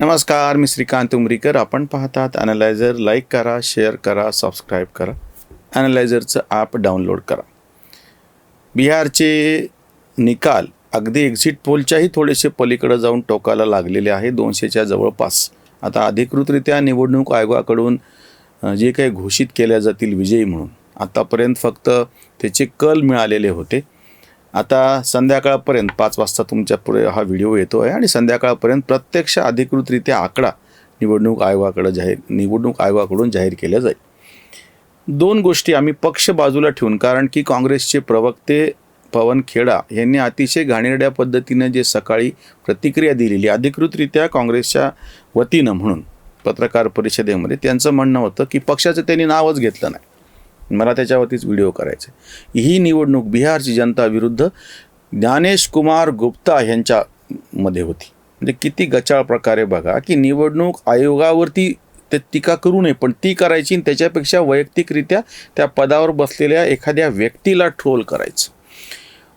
नमस्कार मी श्रीकांत उमरीकर. आपण पाहतात ॲनालायझर लाईक करा शेअर करा सबस्क्राईब करा. ॲनालायझरचं ॲप डाउनलोड करा. बिहारचे निकाल अगदी एक्झिट पोलच्याही थोडेसे पलीकडे जाऊन टोकाला लागलेले आहे. दोनशेच्या जवळपास. आता अधिकृतरित्या निवडणूक आयोगाकडून जे काही घोषित केल्या जातील विजयी म्हणून. आतापर्यंत फक्त त्याचे कल मिळालेले होते. आता संध्याकाळपर्यंत पाच वाजता तुमच्यापुढे हा व्हिडिओ येतो आहे आणि संध्याकाळपर्यंत प्रत्यक्ष अधिकृतरित्या आकडा निवडणूक आयोगाकडं जाहीर निवडणूक आयोगाकडून जाहीर केला जाईल. दोन गोष्टी आम्ही पक्ष बाजूला ठेवून कारण की काँग्रेसचे प्रवक्ते पवन खेडा यांनी अतिशय घाणेरड्या पद्धतीनं जे सकाळी प्रतिक्रिया दिलेली अधिकृतरित्या काँग्रेसच्या वतीनं म्हणून पत्रकार परिषदेमध्ये त्यांचं म्हणणं होतं की पक्षाचं त्यांनी नावच घेतलं नाही. मला त्याच्यावरतीच व्हिडिओ करायचे. ही निवडणूक बिहारची जनता विरुद्ध ज्ञानेश कुमार गुप्ता यांच्यामध्ये होती. म्हणजे किती गचाळ प्रकारे बघा की निवडणूक आयोगावरती ते टीका करू नये पण ती करायची आणि त्याच्यापेक्षा वैयक्तिकरित्या त्या पदावर बसलेल्या एखाद्या व्यक्तीला ट्रोल करायचं.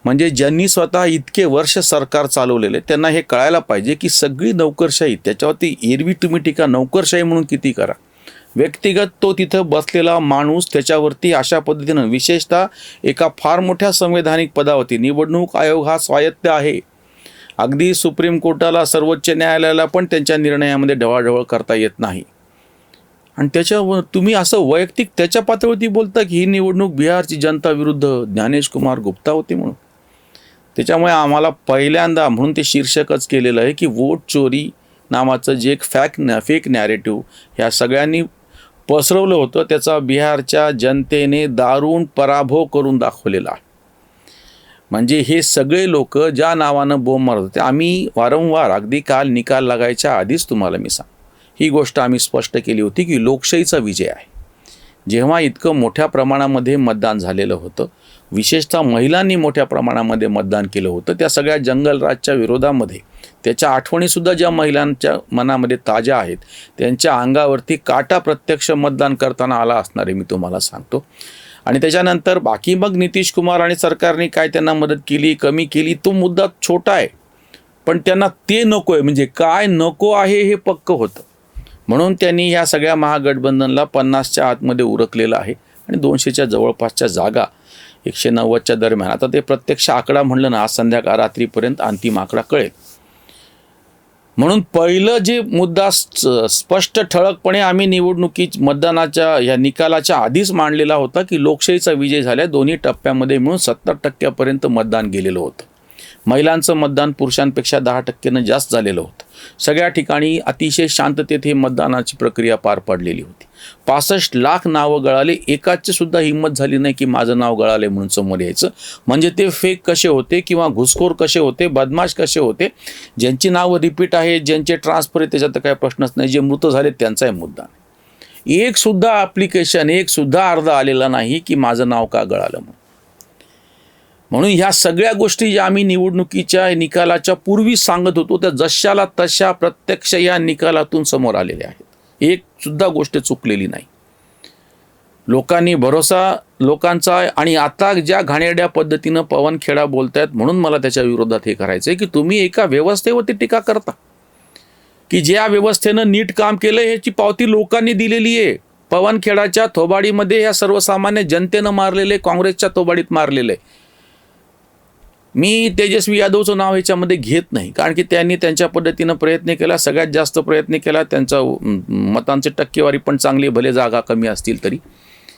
म्हणजे ज्यांनी स्वतः इतके वर्ष सरकार चालवलेले त्यांना हे कळायला पाहिजे की सगळी नोकरशाही त्याच्यावरती एरवी तुम्ही टीका नोकरशाही म्हणून किती करा. व्यक्तिगत तो तिथं बसलेला माणूस त्याच्यावरती अशा पद्धतीनं विशेषतः एका फार मोठ्या संवैधानिक पदावरती निवडणूक आयोग हा स्वायत्त आहे. अगदी सुप्रीम कोर्टाला सर्वोच्च न्यायालयाला पण त्यांच्या निर्णयामध्ये ढवळाढवळ करता येत नाही. आणि त्याच्यावर तुम्ही असं वैयक्तिक त्याच्या पातळीवरती बोलता की ही निवडणूक बिहारची जनता विरुद्ध ज्ञानेश कुमार गुप्ता होती म्हणून. त्याच्यामुळे आम्हाला पहिल्यांदा म्हणून ते शीर्षकच केलेलं आहे की वोट चोरी नावाचं जे एक फॅक फेक नॅरेटिव्ह ह्या सगळ्यांनी पसरवलं होतं. त्याचा बिहारच्या जनतेने दारुण पराभव करून दाखवलेला. आहे म्हणजे हे सगळे लोक ज्या नावानं बोंब मारत होते आम्ही वारंवार अगदी काल निकाल लागायच्या आधीच तुम्हाला मी सांग ही गोष्ट आम्ही स्पष्ट केली होती की लोकशाहीचा विजय आहे. जेव्हा इतकं मोठ्या प्रमाणामध्ये मतदान झालेलं होतं विशेषतः महिलांनी मोठ्या प्रमाणामध्ये मतदान केलं होतं. त्या सगळ्या जंगलराजच्या विरोधामध्ये त्याच्या आठवणीसुद्धा ज्या महिलांच्या मनामध्ये ताज्या आहेत त्यांच्या अंगावरती काटा प्रत्यक्ष मतदान करताना आला असणार आहे मी तुम्हाला सांगतो. आणि त्याच्यानंतर बाकी मग नितीश कुमार आणि सरकारने काय त्यांना मदत केली कमी केली तो मुद्दा छोटा आहे. पण त्यांना ते नको आहे म्हणजे काय नको आहे हे पक्क होतं. म्हणून त्यांनी ह्या सगळ्या महागठबंधनला पन्नासच्या आतमध्ये उरकलेलं आहे आणि दोनशेच्या जवळपासच्या जागा एकशे नव्वदच्या दरम्यान. आता ते प्रत्यक्ष आकडा म्हणलं ना आज संध्याकाळ रात्रीपर्यंत अंतिम आकडा कळेल. म्हणून पहिलं जे मुद्दा स्पष्ट ठळकपणे आम्ही निवडणुकी मतदानाच्या या निकालाच्या आधीच मांडलेला होता की लोकशाहीचा विजय झाल्या दोन्ही टप्प्यामध्ये मिळून सत्तर टक्क्यापर्यंत मतदान गेलेलं होतं. महिलांचं मतदान पुरुषांपेक्षा दहा टक्क्यानं जास्त झालेलं होतं. सगळ्या ठिकाणी अतिशय शांततेत हे मतदानाची प्रक्रिया पार पडलेली होती. पासष्ट लाख नावं गळाले एकाची सुद्धा हिंमत झाली नाही की माझं नाव गळाले म्हणून समोर यायचं. म्हणजे ते फेक कसे होते किंवा घुसखोर कसे होते बदमाश कसे होते ज्यांची नावं रिपीट आहे ज्यांचे ट्रान्सफर आहे त्याच्यात काही प्रश्नच नाही. जे मृत झाले त्यांचाही मुद्दा नाही. एक सुद्धा ॲप्लिकेशन एक सुद्धा अर्ज आलेला नाही की माझं नाव का गळालं म्हणून. म्हणून ह्या सगळ्या गोष्टी ज्या आम्ही निवडणुकीच्या निकालाच्या पूर्वी सांगत होतो त्या जशाला तशा प्रत्यक्ष या निकालातून समोर आलेल्या आहेत. एक सुद्धा गोष्ट चुकलेली नाही. लोकांनी भरोसा लोकांचा आणि आता ज्या घाणेरड्या पद्धतीनं पवन खेडा बोलतायत म्हणून मला त्याच्या विरोधात हे करायचं आहे की तुम्ही एका व्यवस्थेवरती टीका करता. की ज्या व्यवस्थेनं नीट काम केलं ह्याची पावती लोकांनी दिलेली आहे. पवन खेडाच्या थोबाडीमध्ये ह्या सर्वसामान्य जनतेनं मारलेले काँग्रेसच्या थोबाडीत मारलेले. मी तेजस्वी यादवचं नाव याच्यामध्ये घेत नाही. कारण की त्यांनी त्यांच्या पद्धतीनं प्रयत्न केला सगळ्यात जास्त प्रयत्न केला त्यांचा मतांची टक्केवारी पण चांगली भले जागा कमी असतील तरी.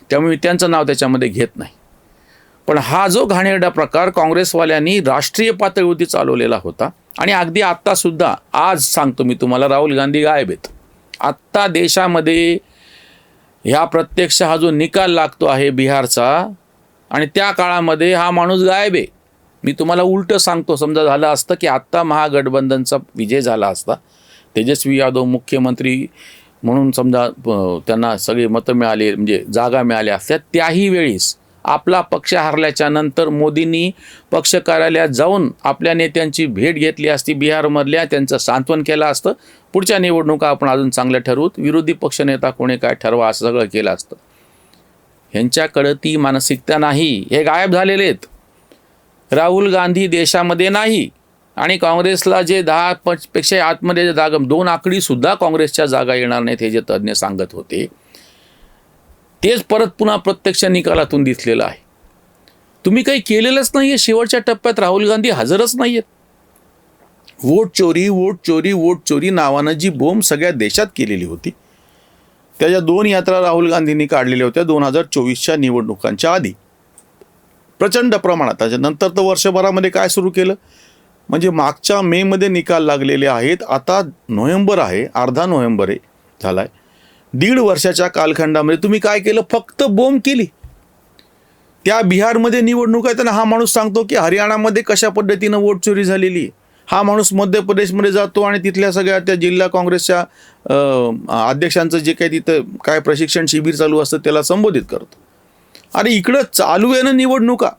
त्यामुळे मी त्यांचं नाव त्याच्यामध्ये घेत नाही. पण हा जो घाणेरडा प्रकार काँग्रेसवाल्यांनी राष्ट्रीय पातळीवरती चालवलेला होता आणि अगदी आत्तासुद्धा आज सांगतो मी तुम्हाला राहुल गांधी गायब आहेत. आत्ता देशामध्ये ह्या प्रत्यक्ष हा जो निकाल लागतो आहे बिहारचा आणि त्या काळामध्ये हा माणूस गायब आहे. मी तुम्हाला उलटं सांगतो समजा झालं असतं की आत्ता महागठबंधनचा विजय झाला असता तेजस्वी यादव मुख्यमंत्री म्हणून समजा त्यांना सगळे मतं मिळाले म्हणजे जागा मिळाल्या असत्या त्याही वेळीस आपला पक्ष हरल्याच्या नंतर मोदींनी पक्ष कार्यालयात जाऊन आपल्या नेत्यांची भेट घेतली असती बिहारमधल्या त्यांचं सांत्वन केलं असतं पुढच्या निवडणुका आपण अजून चांगल्या ठरवूत विरोधी पक्षनेता कोणी काय ठरवा असं सगळं केलं असतं. ह्यांच्याकडं ती मानसिकता नाही हे गायब झालेले आहेत. राहुल गांधी देशामध्ये नाही. आणि काँग्रेसला जे दहा पेक्षा आतमध्ये जागा दोन आकडीसुद्धा काँग्रेसच्या जागा येणार नाहीत हे जे तज्ज्ञ सांगत होते तेच परत पुन्हा प्रत्यक्ष निकालातून दिसलेलं आहे. तुम्ही काही केलेलंच नाही आहे. शेवटच्या टप्प्यात राहुल गांधी हजरच नाही आहेत. वोट चोरी वोट चोरी वोट चोरी नावानं जी बोंब सगळ्या देशात केलेली होती त्याच्या दोन यात्रा राहुल गांधींनी काढलेल्या होत्या दोन हजार चोवीसच्या निवडणुकांच्या आधी. प्रचंड प्रमाणात. त्याच्यानंतर तर वर्षभरामध्ये काय सुरू केलं? म्हणजे मागच्या मेमध्ये निकाल लागलेले आहेत. आता नोव्हेंबर आहे. अर्धा नोव्हेंबर आहे. झालाय. दीड वर्षाच्या कालखंडामध्ये तुम्ही काय केलं? फक्त बोंब केली. त्या बिहारमध्ये निवडणूक आहे त्यांना हा माणूस सांगतो की हरियाणामध्ये कशा पद्धतीनं वोट चोरी झालेली आहे. हा माणूस मध्य प्रदेशमध्ये जातो आणि तिथल्या सगळ्या त्या जिल्हा काँग्रेसच्या अध्यक्षांचं जे काही तिथं काय प्रशिक्षण शिबिर चालू असतं त्याला संबोधित करतो. अरे इकडं चालू आहे ना निवडणुका.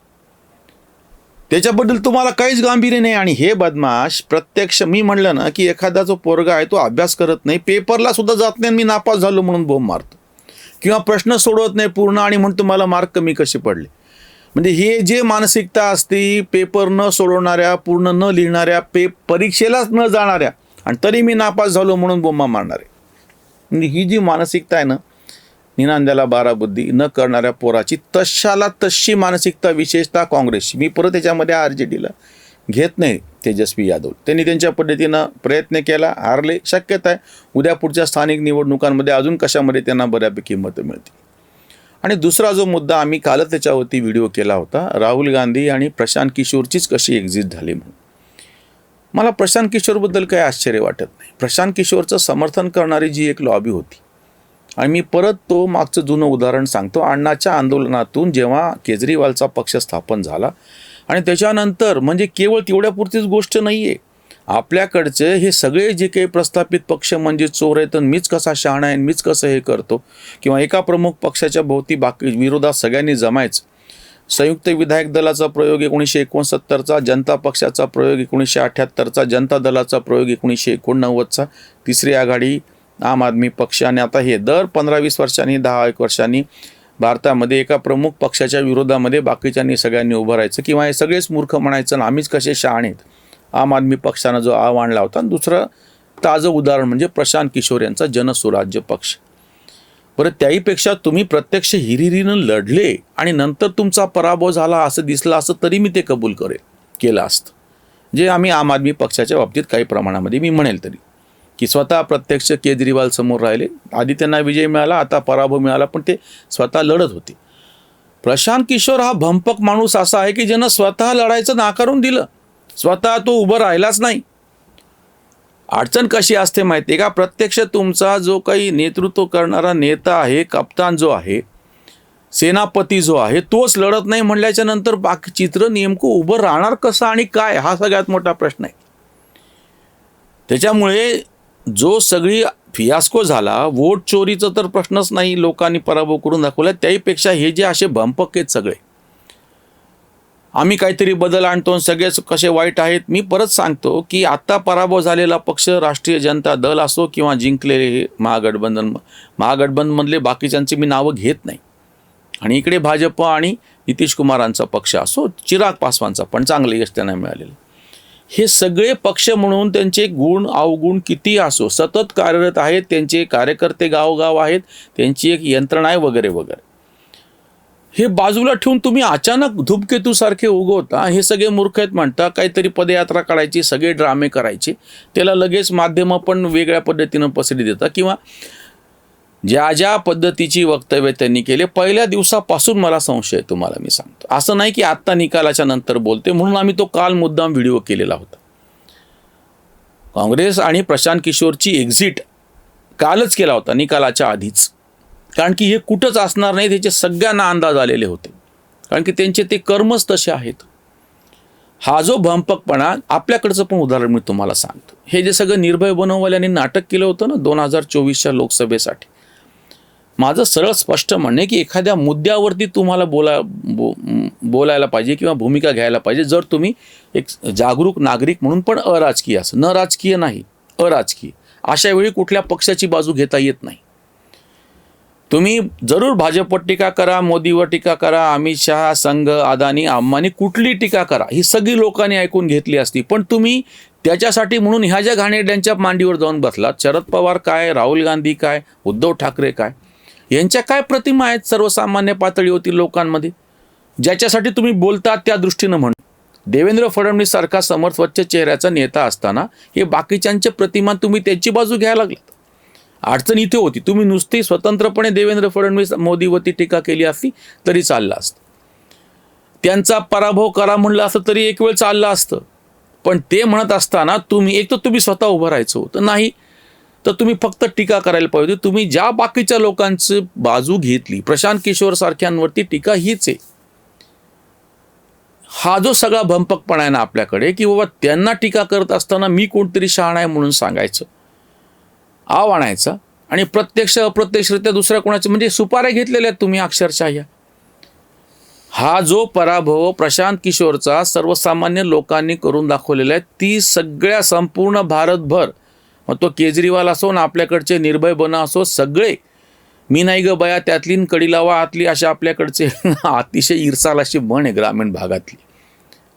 त्याच्याबद्दल तुम्हाला काहीच गांभीर्य नाही. आणि हे बदमाश प्रत्यक्ष मी म्हणलं ना की एखादा जो पोरगा आहे तो अभ्यास करत नाही पेपरला सुद्धा जात नाही आणि मी नापास झालो म्हणून बोंब मारतो. किंवा प्रश्न सोडवत नाही पूर्ण आणि म्हणतो मला मार्क कमी कसे पडले. म्हणजे हे जे मानसिकता असते पेपर न सोडवणाऱ्या पूर्ण न लिहिणाऱ्या पे परीक्षेलाच न जाणाऱ्या आणि तरी मी नापास झालो म्हणून बोंबा मारणारे. म्हणजे ही जी मानसिकता आहे ना निनांद्याला बारा बुद्धी न करणाऱ्या पोराची तशाला तशी मानसिकता विशेषतः काँग्रेसची. मी परत याच्यामध्ये आर जे डीला घेत नाही तेजस्वी यादव. त्यांनी त्यांच्या पद्धतीनं प्रयत्न केला हारले शक्यता आहे. उद्या पुढच्या स्थानिक निवडणुकांमध्ये अजून कशामध्ये त्यांना बऱ्यापैकी मतं मिळतील. आणि दुसरा जो मुद्दा आम्ही कालच त्याच्यावरती व्हिडिओ केला होता राहुल गांधी आणि प्रशांत किशोरचीच कशी एक्झिट झाली म्हणून. मला प्रशांत किशोरबद्दल काही आश्चर्य वाटत नाही. प्रशांत किशोरचं समर्थन करणारी जी एक लॉबी होती आणि मी परत तो मागचं जुनं उदाहरण सांगतो. अण्णाच्या आंदोलनातून जेव्हा केजरीवालचा पक्ष स्थापन झाला आणि त्याच्यानंतर म्हणजे केवळ तेवढ्यापुरतीच गोष्ट नाही आहे आपल्याकडचे हे सगळे जे काही प्रस्थापित पक्ष म्हणजे चोर आहेत मीच कसा शहाणा आहे आणि मीच कसं हे करतो किंवा एका प्रमुख पक्षाच्या भोवती बाकी विरोधात सगळ्यांनी जमायचं. संयुक्त विधायक दलाचा प्रयोग एकोणीसशे एकोणसत्तरचा जनता पक्षाचा प्रयोग एकोणीसशे अठ्ठ्याहत्तरचा जनता दलाचा प्रयोग एकोणीसशे एकोणनव्वदचा तिसरी आघाडी आम आदमी पक्ष आणि आता हे दर पंधरा वीस वर्षांनी दहा एक वर्षांनी भारतामध्ये एका प्रमुख पक्षाच्या विरोधामध्ये बाकीच्यांनी सगळ्यांनी उभं राहायचं किंवा हे सगळेच मूर्ख म्हणायचं आणि आम्हीच कसे शहाणेत आम आदमी पक्षानं जो आव आणला होता. आणि दुसरं ताजं उदाहरण म्हणजे प्रशांत किशोर यांचा जनसुराज्य पक्ष. बरं त्याहीपेक्षा तुम्ही प्रत्यक्ष हिरिरीनं लढले आणि नंतर तुमचा पराभव झाला असं दिसलं असं तरी मी ते कबूल करेल केलं असतं. जे आम्ही आम आदमी पक्षाच्या बाबतीत काही प्रमाणामध्ये मी म्हणेल तरी. की स्वतः प्रत्यक्ष केजरीवाल समोर राहिले. आधी त्यांना विजय मिळाला आता पराभव मिळाला पण ते स्वतः लढत होते. प्रशांत किशोर हा भंपक माणूस असा आहे की ज्यानं स्वतः लढायचं नाकारून दिलं. स्वतः तो उभं राहिलाच नाही. अडचण कशी असते माहिती आहे का? प्रत्यक्ष तुमचा जो काही नेतृत्व करणारा नेता आहे कप्तान जो आहे सेनापती जो आहे तोच लढत नाही म्हणल्याच्या नंतर बाकी चित्र नेमकं उभं राहणार कसं आणि काय? हा सगळ्यात मोठा प्रश्न आहे. त्याच्यामुळे जो सगळी फियास्को झाला वोट चोरीचा तर प्रश्नच नाही लोकांनी पराभव करून दाखवला. त्याहीपेक्षा हे जे असे भंपक आहेत सगळे आम्ही काहीतरी बदल आणतो आणि सगळेच कसे वाईट आहेत मी परत सांगतो की आत्ता पराभव झालेला पक्ष राष्ट्रीय जनता दल असो किंवा जिंकलेले हे महागठबंधन महागठबंधनमधले बाकीच्यांची मी नावं घेत नाही. आणि इकडे भाजप आणि नितीश कुमारांचा पक्ष असो चिराग पासवानचा पण चांगले यश त्यांना मिळालेलं. हे सगळे पक्ष म्हणून त्यांचे गुण अवगुण किती असो सतत कार्यरत आहेत त्यांचे कार्यकर्ते गावगाव आहेत त्यांची एक यंत्रणा आहे वगैरे वगैरे. हे बाजूला ठेवून तुम्ही अचानक धूपकेतूसारखे उगवता हे सगळे मूर्ख आहेत म्हणता काहीतरी पदयात्रा काढायची सगळे ड्रामे करायचे त्याला लगेच माध्यमं पण वेगळ्या पद्धतीनं पसरी देतात किंवा ज्या ज्या पद्धतीची वक्तव्य त्यांनी केले पहिल्या दिवसापासून मला संशय आहे तुम्हाला मी सांगतो. असं नाही की आत्ता निकालाच्या नंतर बोलते म्हणून आम्ही तो काल मुद्दाम व्हिडिओ केलेला होता. काँग्रेस आणि प्रशांत किशोरची एक्झिट कालच केला होता निकालाच्या आधीच. कारण की हे कुठंच असणार नाही त्याचे सगळ्यांना अंदाज आलेले होते. कारण की त्यांचे ते कर्मच तसे आहेत. हा जो भंपकपणा आपल्याकडचं पण उदाहरण मी तुम्हाला सांगतो. हे जे सगळं निर्भय बनववाल्यांनी नाटक केलं होतं ना दोन हजार चोवीसच्या लोकसभेसाठी माझं सरळ स्पष्ट म्हणणे की एखाद्या मुद्द्यावरती तुम्हाला बोला बो बोलायला पाहिजे किंवा भूमिका घ्यायला पाहिजे जर तुम्ही एक जागरूक नागरिक म्हणून पण अराजकीय असं न राजकीय नाही अराजकीय. अशा वेळी कुठल्या पक्षाची बाजू घेता येत नाही. तुम्ही जरूर भाजपवर टीका करा मोदीवर टीका करा अमित शहा संघ अदानी अंबानी कुठली टीका करा. ही सगळी लोकांनी ऐकून घेतली असती. पण तुम्ही त्याच्यासाठी म्हणून ह्या ज्या घाणेरड्यांच्या मांडीवर जाऊन बसलात शरद पवार काय राहुल गांधी काय उद्धव ठाकरे काय यांच्या काय प्रतिमा आहेत सर्वसामान्य पातळीवरील लोकांमध्ये? ज्याच्यासाठी तुम्ही बोलतात त्या दृष्टीनं म्हण देवेंद्र फडणवीस सारखा समर्थ चेहऱ्याचा नेता असताना हे बाकीच्यांच्या प्रतिमा तुम्ही त्याची बाजू घ्यायला लागलात. अडचण इथे होती. तुम्ही नुसती स्वतंत्रपणे देवेंद्र फडणवीस मोदीवरती टीका केली असती तरी चाललं असतं. त्यांचा पराभव करा म्हणलं असतं तरी एक वेळ चाललं असतं. पण ते म्हणत असताना तुम्ही एक तर तुम्ही स्वतः उभं राहायचं होतं. नाही तर तुम्ही फक्त टीका करायला पाहिजे तुम्ही ज्या बाकीच्या लोकांची बाजू घेतली प्रशांत किशोर सारख्यांवरती टीका हीच आहे. हा जो सगळा भंपकपणा आहे ना आपल्याकडे की बाबा त्यांना टीका करत असताना मी कोणतरी शहाणा आहे म्हणून सांगायचं. आव आणायचा. आणि प्रत्यक्ष अप्रत्यक्षरित्या दुसऱ्या कोणाचे म्हणजे सुपाऱ्या घेतलेल्या आहेत तुम्ही अक्षरशः या. हा जो पराभव प्रशांत किशोरचा सर्वसामान्य लोकांनी करून दाखवलेला आहे ती सगळ्या संपूर्ण भारतभर मग तो केजरीवाल असो ना आपल्याकडचे निर्भय बना असो सगळे. मी नाही ग बया त्यातली न आतली अशा आपल्याकडचे अतिशय इरसाल अशी म्हण आहे ग्रामीण भागातली.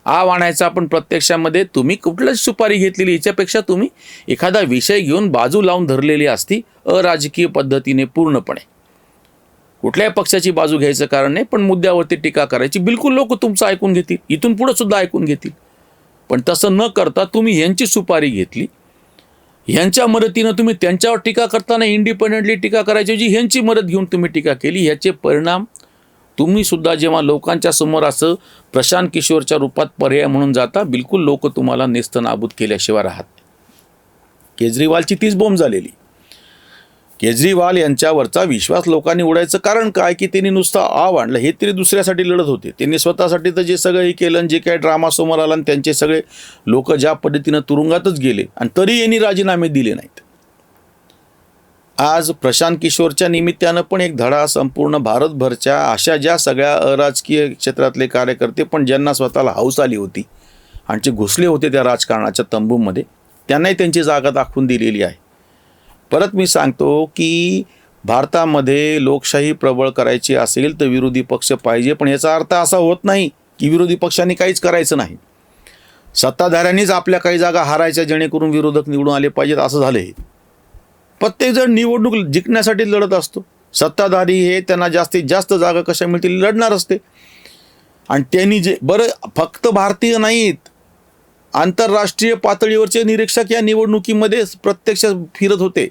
आ आणायचा आपण प्रत्यक्षामध्ये तुम्ही कुठलंच सुपारी घेतलेली याच्यापेक्षा तुम्ही एखादा विषय घेऊन बाजू लावून धरलेली असती अराजकीय पद्धतीने पूर्णपणे. कुठल्याही पक्षाची बाजू घ्यायचं कारण नाही पण मुद्द्यावरती टीका करायची. बिलकुल लोक तुमचं ऐकून घेतील इथून पुढं सुद्धा ऐकून घेतील. पण तसं न करता तुम्ही ह्यांची सुपारी घेतली ह्यांच्या मदतीनं तुम्ही त्यांच्यावर टीका करताना इंडिपेंडेंटली टीका करायची ऐवजी ह्यांची मदत घेऊन तुम्ही टीका केली ह्याचे परिणाम तुम्ही सुद्धा जेव्हा लोकांच्या समोर असं प्रशांत किशोरच्या रूपात पर्याय म्हणून जाता बिलकुल लोक तुम्हाला नेस्तनाबूत केल्याशिवाय राहत केजरीवालची तीच बोंब झालेली. केजरीवाल यांच्यावरचा विश्वास लोकांनी उडायचं कारण काय? की त्यांनी नुसतं आव आणलं. हे तरी दुसऱ्यासाठी लढत होते. त्यांनी स्वतःसाठी तर जे सगळं हे केलं जे काय ड्रामा समोर आला आणि त्यांचे सगळे लोक ज्या पद्धतीनं तुरुंगातच गेले आणि तरी यांनी राजीनामे दिले नाहीत. आज प्रशांत किशोरच्या निमित्तानं पण एक धडा संपूर्ण भारतभरच्या अशा ज्या सगळ्या अराजकीय क्षेत्रातले कार्यकर्ते पण ज्यांना स्वतःला हौस आली होती आणि जे घुसले होते त्या राजकारणाच्या तंबूमध्ये त्यांनाही त्यांची जागा दाखवून दिलेली आहे. परत मी सांगतो की भारतामध्ये लोकशाही प्रबळ करायची असेल तर विरोधी पक्ष पाहिजे पण याचा अर्थ असा होत नाही की विरोधी पक्षांनी काहीच करायचं नाही. सत्ताधाऱ्यांनीच आपल्या काही जागा हारायच्या जेणेकरून विरोधक निवडून आले पाहिजेत असं झालं हे प्रत्येकजण निवडणूक जिंकण्यासाठी लढत असतो. सत्ताधारी हे त्यांना जास्तीत जास्त जागा कशा मिळतील लढणार असते. आणि त्यांनी जे बरं फक्त भारतीय नाहीत. आंतरराष्ट्रीय पातळीवरचे निरीक्षक या निवडणुकीमध्ये प्रत्यक्ष फिरत होते.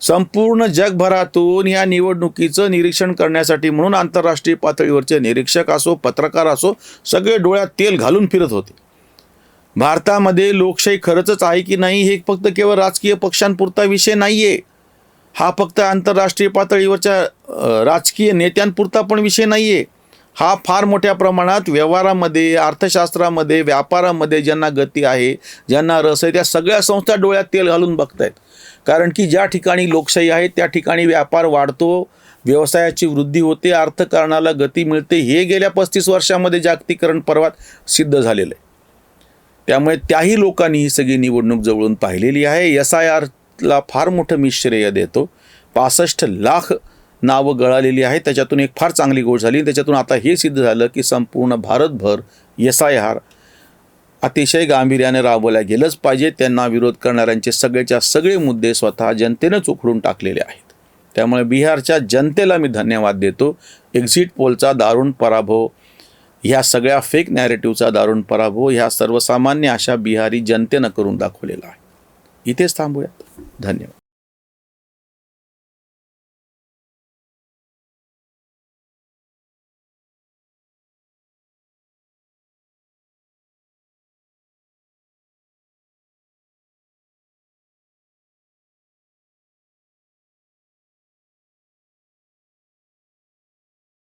संपूर्ण जगभरातून या निवडणुकीचं निरीक्षण करण्यासाठी म्हणून आंतरराष्ट्रीय पातळीवरचे निरीक्षक असो पत्रकार असो सगळे डोळ्यात तेल घालून फिरत होते. भारतामध्ये लोकशाही खरंच आहे की नाही हे फक्त केवळ राजकीय पक्षांपुरता विषय नाही आहे हा फक्त आंतरराष्ट्रीय पातळीवरच्या राजकीय नेत्यांपुरता पण विषय नाही आहे हा फार मोठ्या प्रमाणात व्यवहारामध्ये अर्थशास्त्रामध्ये व्यापारामध्ये ज्यांना गती आहे ज्यांना रस आहे त्या सगळ्या संस्था डोळ्यात तेल घालून बघतायत. कारण की ज्या ठिकाणी लोकशाही आहे त्या ठिकाणी व्यापार वाढतो व्यवसायाची वृद्धी होते अर्थकारणाला गती मिळते. हे गेल्या पस्तीस वर्षामध्ये जागतिकरण पर्वात सिद्ध झालेलं आहे. त्यामुळे त्याही लोकांनी ही सगळी निवडणूक जवळून पाहिलेली आहे. एस आय आरला फार मोठं मी श्रेय देतो. पासष्ट लाख नावं गळालेली आहे त्याच्यातून एक फार चांगली गोष्ट झाली. त्याच्यातून आता हे सिद्ध झालं की संपूर्ण भारतभर एस आय आर अतिशय गांभीर्याने राबवल्या गेलंच पाहिजे. त्यांना विरोध करणाऱ्यांचे सगळेच्या सगळे मुद्दे स्वतः जनतेनंच उखडून टाकलेले आहेत. त्यामुळे बिहारच्या जनतेला मी धन्यवाद देतो. एक्झिट पोलचा दारुण पराभव ह्या सगळ्या फेक नॅरेटिव्हचा दारुण पराभव ह्या सर्वसामान्य अशा बिहारी जनतेनं करून दाखवलेला आहे. इथेच थांबूयात. धन्यवाद.